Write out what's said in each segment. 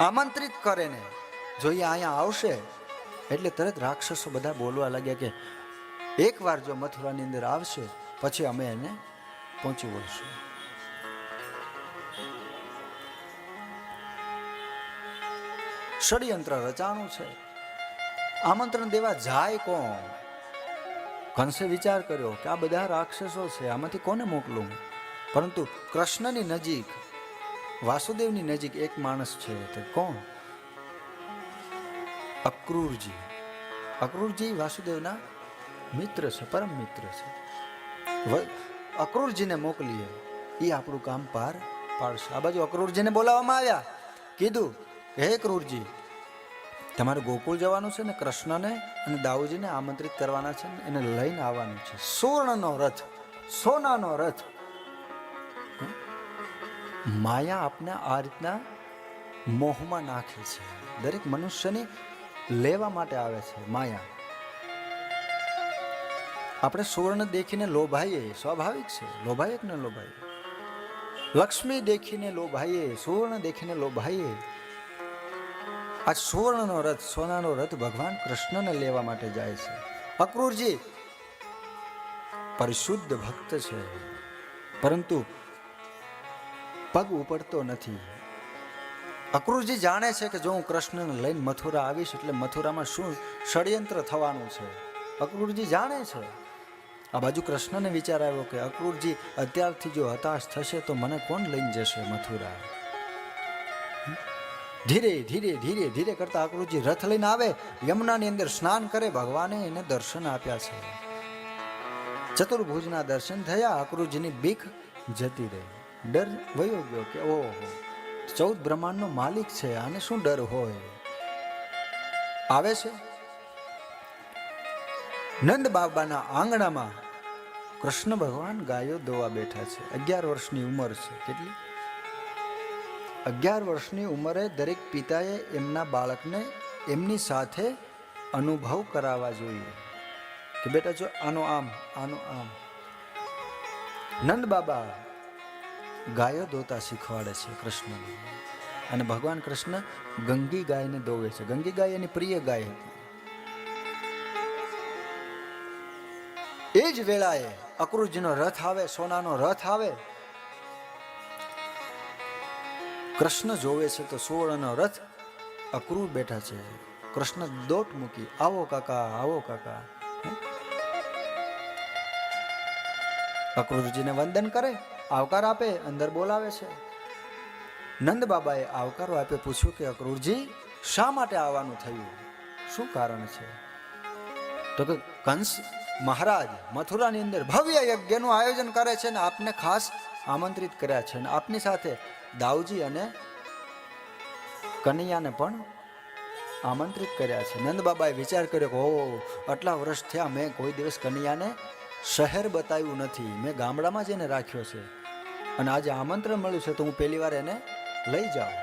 આમંત્રિત કરે ને જો એ અહીંયા આવશે. એટલે તરત રાક્ષસો બધા બોલવા લાગ્યા કે, એકવાર જો મથુરાની અંદર આવશે, પછી અમે એને પહોંચી વળશું. ષડયંત્ર રચાણું છે. આમંત્રણ દેવા જાય કોણ? કંસે વિચાર કર્યો કે આ બધા રાક્ષસો છે, આમાંથી કોને મોકલું? પરંતુ કૃષ્ણની નજીક વાસુદેવની નજીક એક માણસ છે તે કોણ? અક્રૂરજી. અક્રૂરજી વાસુદેવના મિત્ર છે, પરમ મિત્ર છે. અક્રૂરજીને મોકલીએ. એ આપણું કામ પાર પાડશે. આ બાજુ અક્રૂરજીને બોલાવવામાં આવ્યા. કીધું, હે ક્રૂરજી તમારે ગોકુળ જવાનું છે ને કૃષ્ણને અને દાઉજીને આમંત્રિત કરવાના છે ને એને લઈને આવવાનું છે. સુવર્ણનો રથ, સોનાનો રથ? માયા આપને આ રીતના મોહમાં નાખે છે. દરેક મનુષ્યને લેવા માટે આવે છે માયા. આપણે સુવર્ણ દેખીને લોભાઈએ, સ્વાભાવિક છે, લોભાઈએ કે ન લોભાઈએ? લક્ષ્મી દેખીને લોભાઈએ, સુવર્ણ દેખીને લોભાઈએ? આ સુવર્ણનો રથ, સોનાનો રથ ભગવાન કૃષ્ણને લેવા માટે જાય છે. અક્રૂરજી, પરિશુદ્ધ ભક્ત છે. પરંતુ પગ ઉપડતો નથી. અક્રૂરજી જાણે છે કે જો હું કૃષ્ણને લઈને મથુરા આવીશ એટલે મથુરામાં શું ષડયંત્ર થવાનું છે? અક્રૂરજી જાણે છે. આ બાજુ કૃષ્ણને વિચાર આવ્યો કે અક્રૂરજી અત્યારથી જો હતાશ થશે તો મને કોણ લઈને જશે મથુરા? ધીરે ધીરે ધીરે ધીરે કરતા અક્રૂરજી રથ લઈને આવે, યમુનાની અંદર સ્નાન કરે, ભગવાને એને દર્શન આપ્યા છે. ચતુર્ભુજના દર્શન થયા, અક્રૂરજીની બીક જતી રહી. ડર વયો ગયો કે ઓહો, ચૌદ બ્રહ્માંડનો માલિક છે, આને શું ડર હોય? આવે છે? નંદ બાબાના આંગણામાં કૃષ્ણ ભગવાન ગાયો દોવા બેઠા છે. અગિયાર વર્ષની ઉંમર છે. કેટલી? અગિયાર વર્ષની ઉંમરે દરેક પિતાએ એમના બાળકને એમની સાથે અનુભવ કરાવવા જોઈએ. કે બેટા, જો આનો આમ આનો આમ. નંદ બાબા ગાયો દોતા શીખવાડે છે કૃષ્ણને. અને ભગવાન કૃષ્ણ ગંગી ગાયને દોવે છે. ગંગી ગાય એની પ્રિય ગાય હતી. એ જ વેળાએ અક્રૂરજીનો રથ આવે, સોનાનો રથ આવે. કૃષ્ણ જોવે છે તો સુવર્ણનો રથ અક્રૂર બેઠા છે. કૃષ્ણ દોટ મૂકી, આવો કાકા આવો કાકા? અક્રૂરજીને વંદન કરે. આવકાર આપે, અંદર બોલાવે છે. નંદ બાબાએ આવકારો આપે પૂછ્યું કે, અક્રૂરજી, શા માટે આવવાનું થયું? શું કારણ છે? તો કે, કંસ મહારાજ મથુરાની અંદર ભવ્ય યજ્ઞનું આયોજન કરે છે ને આપને ખાસ આમંત્રિત કર્યા છે અને આપની સાથે દાઉજી અને કનૈયાને પણ આમંત્રિત કર્યા છે. નંદ બાબાએ વિચાર કર્યો કે ઓ આટલા વર્ષ થયા, મેં કોઈ દિવસ કનૈયાને શહેર બતાવ્યું નથી. મેં ગામડામાં જ એને રાખ્યો છે. અને આજે આમંત્રણ મળ્યું છે તો હું પહેલી વાર એને લઈ જાઉં.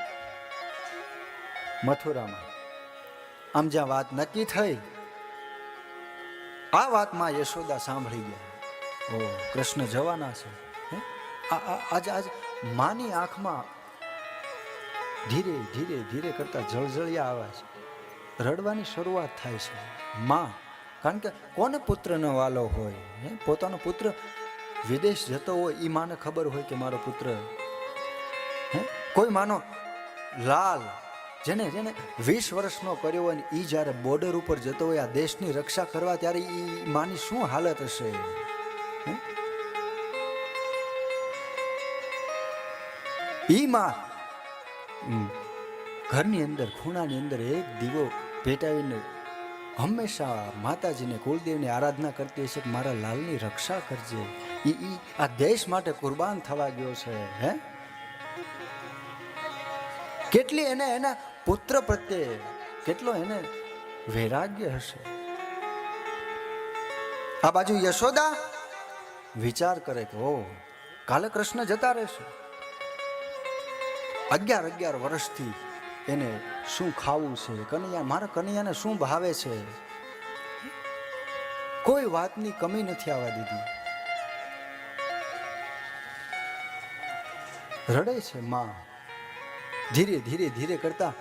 મથુરામાં. આમ જ્યાં વાત નક્કી થઈ, આ વાતમાં યશોદા સાંભળી ગયા. ઓ, કૃષ્ણ જવાના છે. આજ આજ માની આંખમાં ધીરે ધીરે ધીરે કરતા જળજળિયા આવે છે. રડવાની શરૂઆત થાય છે. માં, કારણ કે કોને પુત્ર ન વાલો હોય? પોતાનો પુત્ર વિદેશ જતો હોય એ માને ખબર હોય કે મારો પુત્ર, હે? કોઈ માનો લાલ, જેને જેને વીસ વર્ષનો કર્યો હોય ને એ જ્યારે બોર્ડર ઉપર જતો હોય, આ દેશની રક્ષા કરવા ત્યારે એ માની શું હાલત હશે? ઈ માં ઘરની અંદર, ખૂણાની અંદર એક દીવો પેટાવીને હંમેશા માતાજીને કુલદેવની આરાધના કરતી હશે કે મારા લાલની રક્ષા કરજે. ઈ આ દેશ માટે કુરબાન થવા ગયો છે, હે? કેટલી એને એના પુત્ર પ્રત્યે કેટલો એને વૈરાગ્ય હશે? આ બાજુ યશોદા વિચાર કરે કે ઓ કાલે કૃષ્ણ જતા રહેશે. અગિયાર અગિયાર વર્ષથી એને શું ખાવું છે? કનૈયા, મારા કનૈયાને શું ભાવે છે? કોઈ વાતની કમી નથી આવવા દીધી. રડે છે માં. ધીરે ધીરે ધીરે કરતા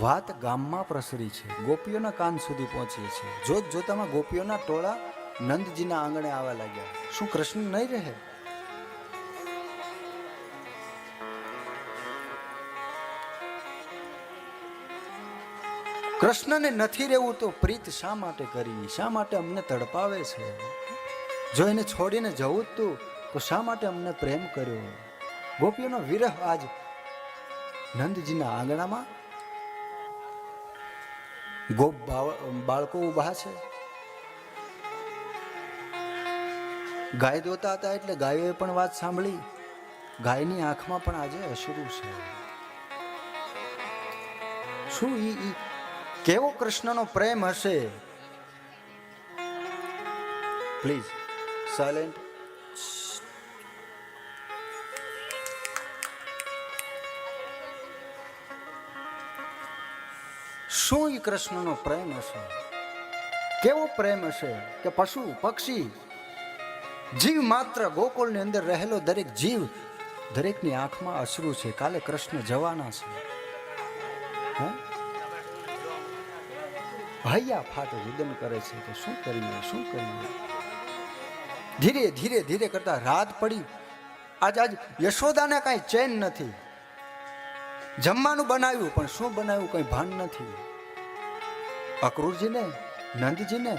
વાત ગામમાં પ્રસરી છે. ગોપીઓના કાન સુધી પહોંચી છે. જોત જોતામાં ગોપીઓના ટોળા નંદજીના આંગણે આવવા લાગ્યા. શું કૃષ્ણ નહીં રહે? કૃષ્ણને નથી રહેવું તો પ્રીત શા માટે કરી શા માટે અમને તડપાવે છે? જો એને છોડીને જવું તું તો શા માટે અમને પ્રેમ કર્યો? ગોપીઓનો વિરહ આજ નંદજીના આંગણામાં. ગોપ બાળકો ઊભા છે. ગાય દોતા હતા એટલે ગાયોએ પણ વાત સાંભળી. ગાયની આંખમાં પણ આજે અશ્રુ છે. શું ઈ, કેવો કૃષ્ણનો પ્રેમ હશે? Please, silent. શું એ કૃષ્ણનો પ્રેમ હશે? કેવો પ્રેમ હશે કે પશુ, પક્ષી, જીવ માત્ર ગોકુળની અંદર રહેલો દરેક જીવ દરેકની આંખમાં અશ્રુ છે? કાલે કૃષ્ણ જવાના છે. હૈયા ફાટે રુદન કરે છે કે શું કરીએ શું કરીએ? ધીરે ધીરે ધીરે કરતા રાત પડી. આજ આજ યશોદાને કાંઈ ચેન નથી. જમવાનું બનાવ્યું, પણ શું બનાવ્યું કંઈ ભાન નથી. અક્રૂરજીને, નંદજીને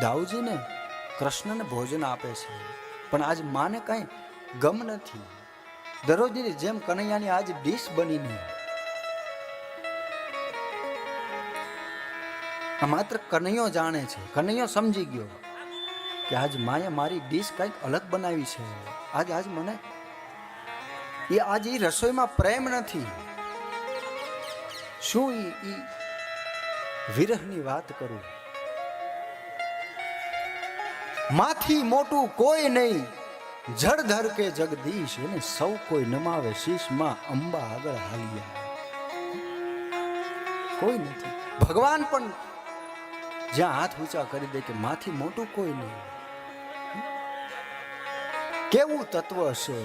દાઉજીને કૃષ્ણને ભોજન આપે છે. પણ આજ માને કાંઈ ગમ નથી. દરરોજની જેમ કનૈયાની આજ ડીશ બની નહીં. માત્ર કનૈયો જાણે છે. કનૈયો સમજી ગયો કે આજ માએ મારી ડીશ કંઈક અલગ બનાવી છે. આજ આજ મને એ આજ એ રસોઈમાં પ્રેમ નથી. શું એ વિરહની વાત કરું. માથી મોટું કોઈ નહીં. જળધર કે જગદીશ, એને સૌ કોઈ નમાવે. શીશમાં અંબા આગળ હાલ્યા. કોઈ નથી. ભગવાન પણ જ્યાં હાથ ઊંચા કરી દે કે માથી મોટું કોઈ નહીં. કેવું તત્વ હશે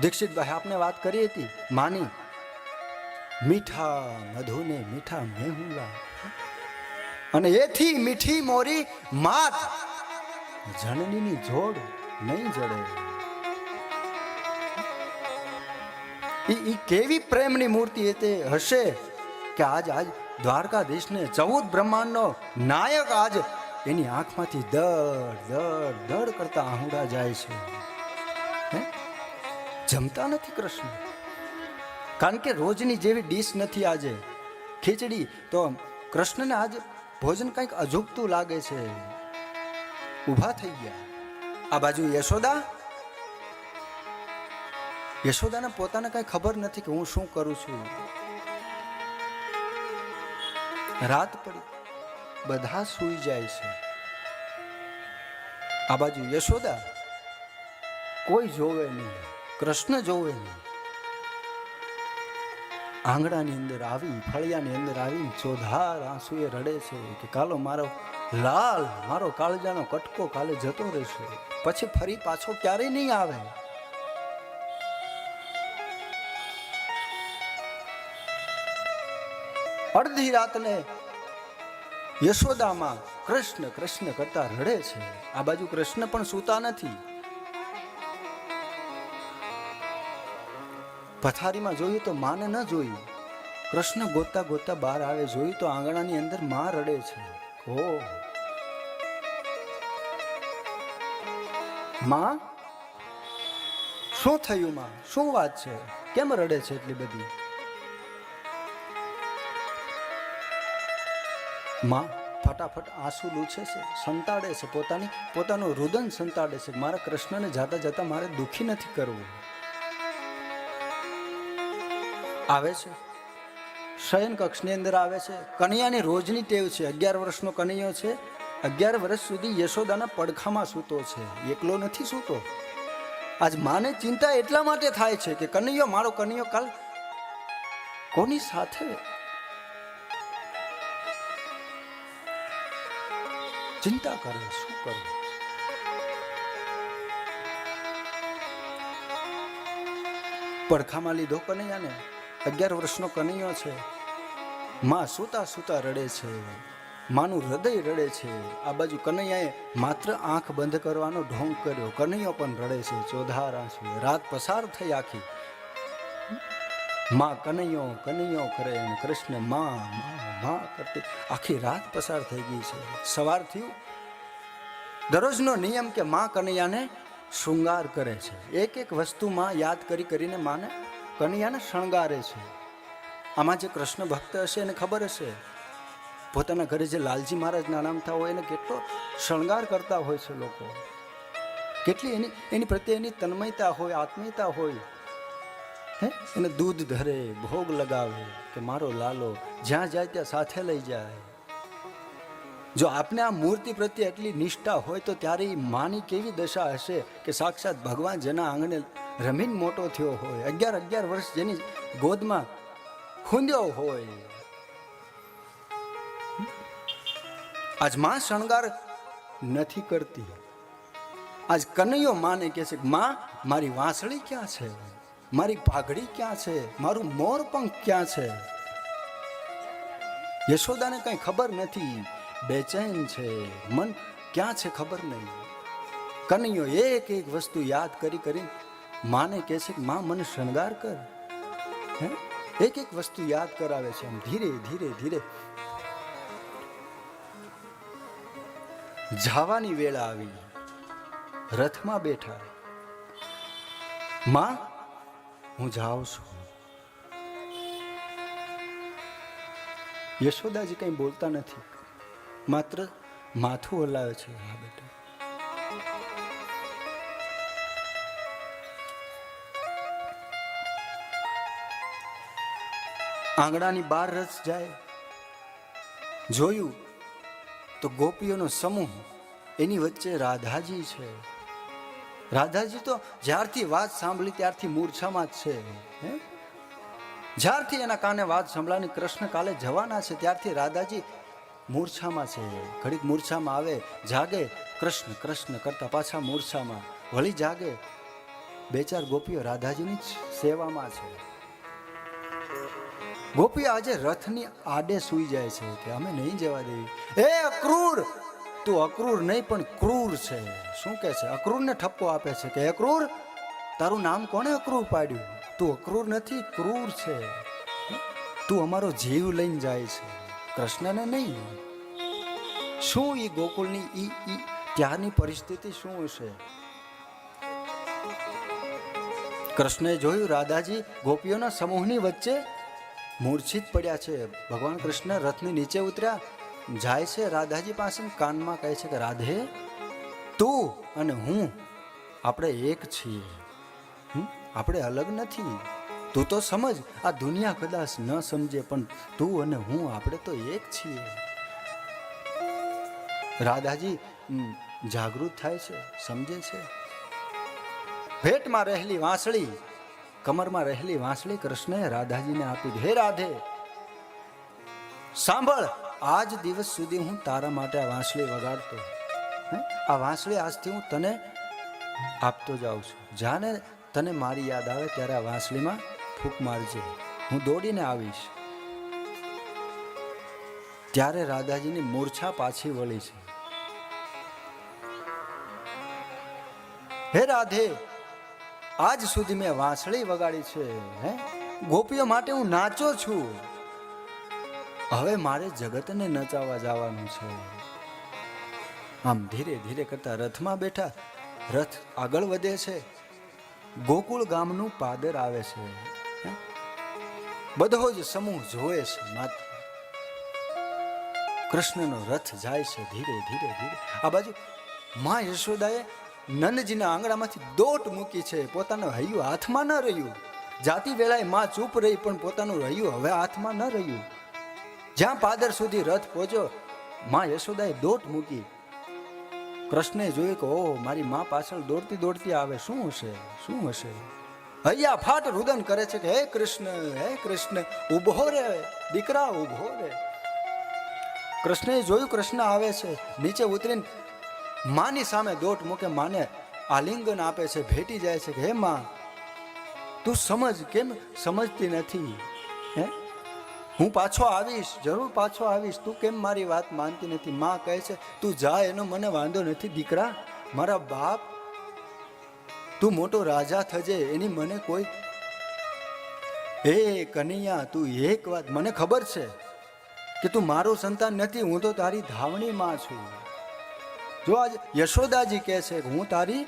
દીક્ષિતભાઈ, આપને વાત કરી હતી? માની, મીઠા મધુને મીઠા મેહુલા. અને એથી મીઠી મોરી માત જનનીની જોડ નહીં જડે. ઈ કેવી પ્રેમની મૂર્તિ એ તે હશે કે આજ આજ દ્વારકાધીશને ચૌદ બ્રહ્માંડનો નાયક આજ એની આંખમાંથી દડ દડ દડ કરતા આહુડા જાય છે. જમતા નથી કૃષ્ણ. કારણ કે રોજની જેવી ડીશ નથી આજે. ખીચડી તો કૃષ્ણને આજ ભોજન કંઈક અજુગતું લાગે છે. ઊભા થઈ ગયા. આ બાજુ યશોદા? યશોદાને પોતાને કઈ ખબર નથી કે હું શું કરું છું. રાત પડી. બધા સૂઈ જાય છે. આ બાજુ યશોદા? કોઈ જોવે નહીં. કૃષ્ણ જોવે નહીં. આંગણાની અંદર આવી, ફળિયાની અંદર આવી ચોધાર આંસુએ રડે છે કે કાલો મારો લાલ, મારો કાળજાનો કટકો કાલે જતો રહેશે, પછી ફરી પાછો ક્યારેય નહીં આવે. અડધી રાતને યશોદામાં કૃષ્ણ કૃષ્ણ કરતા રડે છે. આ બાજુ કૃષ્ણ પણ સૂતા નથી. પથારીમાં જોયું તો માને ન જોયું કૃષ્ણ ગોતા ગોતા બહાર આવે. જોયું તો આંગણાની અંદરમાં રડે છે. ઓ માં? શું થયું માં? શું વાત છે? કેમ રડે છે એટલી બધી? માં, ફટાફટ આંસુ લૂછે છે, સંતાડે છે પોતાની, પોતાનું રુદન સંતાડે છે. મારા કૃષ્ણને જાતા જાતા મારે દુખી નથી કરવું. આવે છે? શયન કક્ષની અંદર આવે છે. કનૈયાની રોજની ટેવ છે. અગિયાર વર્ષનો કનૈયો છે. અગિયાર વર્ષ સુધી યશોદાના પડખામાં સૂતો છે. એકલો નથી સૂતો. આજ માને ચિંતા એટલા માટે થાય છે કે કનૈયો, મારો કનૈયો કાલ કોની સાથે? ચિંતા કરે, શું કરું? પડખામાં લીધો કનૈયાને. અગિયાર વર્ષનો કનૈયો છે. માં સૂતા સૂતા રડે છે. માનું હૃદય રડે છે. આ બાજુ કનૈયાએ માત્ર આંખ બંધ કરવાનો ઢોંગ કર્યો. કનૈયો પણ રડે છે. ચોધાર આંસુ રાત પસાર થઈ આખી. માં કનૈયો કનૈયો કરે અને કૃષ્ણમાં માં, કરતી આખી રાત પસાર થઈ ગઈ છે. સવાર થયું. દરરોજનો નિયમ કે માં કનૈયાને શૃંગાર કરે છે. એક એક વસ્તુમાં યાદ કરી કરીને માને કનૈયાને શણગારે છે. આમાં જે કૃષ્ણ ભક્ત હશે એને ખબર હશે? પોતાના ઘરે જે લાલજી મહારાજના નામ થતા હોય એને કેટલો શણગાર કરતા હોય છે લોકો. કેટલી એની એની પ્રત્યે એની તન્મયતા હોય, આત્મીયતા હોય. હે? એને દૂધ ધરે, ભોગ લગાવે કે મારો લાલો જ્યાં જાય ત્યાં સાથે લઈ જાય. જો આપને આ મૂર્તિ પ્રત્યે એટલી નિષ્ઠા હોય તો ત્યારે એ માની કેવી દશા હશે કે સાક્ષાત ભગવાન જેના આંગણે રમીને મોટો થયો હોય, અગિયાર અગિયાર વર્ષ જેની ગોદમાં ખૂંદ્યો હોય. આજમાં શણગાર નથી કરતી. આજ કનૈયો માને કહે છે કે, માં, મારી વાંસળી ક્યાં છે? મારી પાઘડી ક્યાં છે? મારું મોર પંખ ક્યાં છે? યશોદાને કઈ ખબર નથી. બેચેન છે, મન ક્યાં છે ખબર નહીં. કનૈયો એક એક વસ્તુ યાદ કરી કરી માને કહે છે કે, માં, મને શણગાર કર. હે? એક એક વસ્તુ યાદ કરાવે છે આમ ધીરે ધીરે ધીરે. જાવાની વેળા આવી. રથમાં બેઠા. માં, હું જાઉં છું. યશોદાજી કંઈ બોલતા નથી. માત્ર માથું હલાવે છે હા બેટા. આંગણાની બહાર રસ જાય. જોયું તો ગોપીઓનો સમૂહ એની વચ્ચે રાધાજી છે. રાધાજી તો જ્યારથી વાત સાંભળી ત્યારથી મૂર્છામાં જ છે જ્યારથી એના કાને વાત સંભળાની કૃષ્ણ કાલે જવાના છે, ત્યારથી રાધાજી મૂર્છામાં છે. ઘડીક મૂર્છામાં આવે, જાગે, કૃષ્ણ કૃષ્ણ કરતા પાછા મૂર્છામાં. વળી જાગે. બે ચાર ગોપીઓ રાધાજીની જ સેવામાં છે. ગોપીઓ આજે રથની આડે સૂઈ જાય છે કે અમે નહીં જવા દેવી. એ અક્રૂર! તું અક્રૂર નહીં, પણ ક્રૂર છે. શું કે છે? અક્રૂરને ઠપકો આપે છે કે, અક્રૂર, તારું નામ કોણે અક્રૂર પાડ્યું? તું અક્રૂર નથી, ક્રૂર છે. તું અમારો જીવ લઈને જાય છે. કૃષ્ણને નહીં શું એ ગોકુળની ઈ ઈ ત્યારની પરિસ્થિતિ શું હશે? કૃષ્ણએ જોયું, રાધાજી, ગોપીઓના સમૂહની વચ્ચે મૂર્છિત પડ્યા છે. ભગવાન કૃષ્ણ રથની નીચે ઉતર્યા. જાય છે રાધાજી પાસે કાનમાં કહે છે કે, રાધે, તું અને હું, આપણે એક છીએ. આપણે અલગ નથી. તું તો સમજ, આ દુનિયા કદાચ ન સમજે, પણ તું અને હું આપણે તો એક છીએ. રાધાજી જાગૃત થાય છે, સમજે છે? ભેટમાં રહેલી વાંસળી, કમરમાં રહેલી વાંસળી કૃષ્ણએ રાધાજીને આપી હે રાધે, સાંભળ, આજ દિવસ સુધી હું તારા માટે આ વાંસળી વગાડતો? આ વાંસળી આજથી હું તને આપતો જાઉં છું. જાને તને મારી યાદ આવે ત્યારે આ વાંસળીમાં ફૂંક મારજે. હું દોડીને આવીશ. ત્યારે રાધાજીની મૂર્છા પાછી વળી છે. હે રાધે, આજ સુધી મેં વાંસળી વગાડી છે, હે? ગોપીઓ માટે હું નાચો છું. હવે મારે જગતને નચાવવા જવાનું છે. આમ ધીરે ધીરે કરતા રથમાં બેઠા રથ આગળ વધે છે. ગોકુળ ગામનું પાદર આવે છે? બધો જ સમૂહ જોવે છે માત્ર. કૃષ્ણનો રથ જાય છે ધીરે ધીરે ધીરે. આ બાજુ મા યશોદાએ નંદજીના આંગણામાંથી દોટ મૂકી છે. પોતાનું હૈયું હાથમાં ન રહ્યું. જાતિ વેળાએ માં ચૂપ રહી, પણ પોતાનું રહ્યું હવે હાથમાં ન રહ્યું. જ્યાં પાદર સુધી રથ પહોંચ્યો, માં યશોદાએ દોટ મૂકી. કૃષ્ણે જોયું કે, ઓહો, મારી માં પાછળ દોડતી દોડતી આવે. શું હશે? શું હશે? હૈયા ફાટ રુદન કરે છે કે હે કૃષ્ણ હે કૃષ્ણ, ઊભો રે, દીકરા ઊભો રે. કૃષ્ણએ જોયું કૃષ્ણ આવે છે, નીચે ઉતરીને માની સામે દોટ મૂકે, માને આલિંગન આપે છે, ભેટી જાય છે કે હે માં, તું સમજ કેમ સમજતી નથી? હું? પાછો આવીશ, જરૂર પાછો આવીશ, તું કેમ મારી વાત માનતી નથી? માં કહે છે, તું જા, એનો મને વાંધો નથી, દીકરા, મારા બાપ તું મોટો રાજા થજે, એની મને કોઈ હે કનૈયા, તું એક વાત, મને ખબર છે કે તું મારું સંતાન નથી, હું તો તારી ધાવણી માં છું. જો આજ યશોદાજી કહે છે કે હું તારી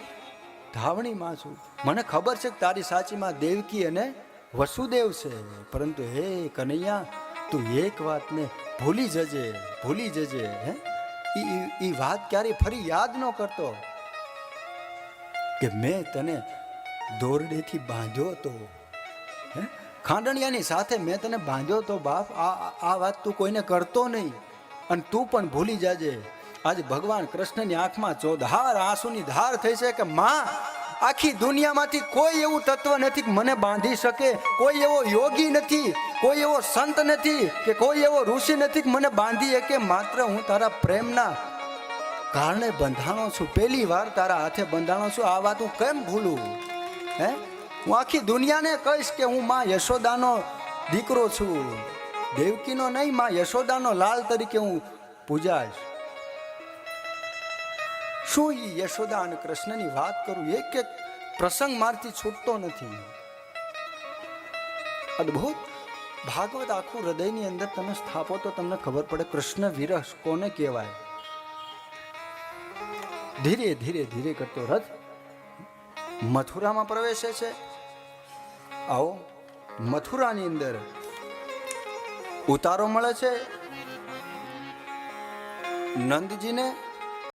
ધાવણી માં છું, મને ખબર છે કે તારી સાચી માં દેવકી અને વસુદેવ છે. પરંતુ હે કનૈયા, તું એક વાતને ભૂલી જજે ભૂલી જજે, હે? એ વાત ક્યારેય ફરી યાદ ન કરતો. કે મેં તને દોરડેથી બાંધ્યો તો? હે? ખાંડણિયાની સાથે મેં તને બાંધ્યો તો બાપ, આ- આ વાત તું કોઈને કરતો નહીં. અને તું પણ ભૂલી જાજે. આજે ભગવાન કૃષ્ણની આંખમાં ચોધાર આંસુની ધાર થઈ છે કે માં, આખી દુનિયામાંથી કોઈ એવું તત્વ નથી કે મને બાંધી શકે, કોઈ એવો યોગી નથી, કોઈ એવો સંત નથી કે કોઈ એવો ઋષિ નથી કે મને બાંધી શકે. માત્ર હું તારા પ્રેમના કારણે બંધાણો છું. પહેલી વાર તારા હાથે બંધાણો છું. આ વાત હું કેમ ભૂલું? હે? હું આખી દુનિયાને કહીશ કે હું માં યશોદાનો દીકરો છું. દેવકીનો નહીં, માં યશોદાનો લાલ તરીકે હું પૂજાશ શું એ યશોદા અને કૃષ્ણની વાત કરું? એક એક પ્રસંગ મારથી છૂટતો નથી. અદ્ભુત. ભાગવત આખું હૃદયની અંદર તમે સ્થાપો તો તમને ખબર પડે કૃષ્ણ વિરસ કોને કહેવાય? ધીરે ધીરે ધીરે કરતો રથ મથુરામાં પ્રવેશે છે. આવો, મથુરાની અંદર ઉતારો મળે છે. નંદજીને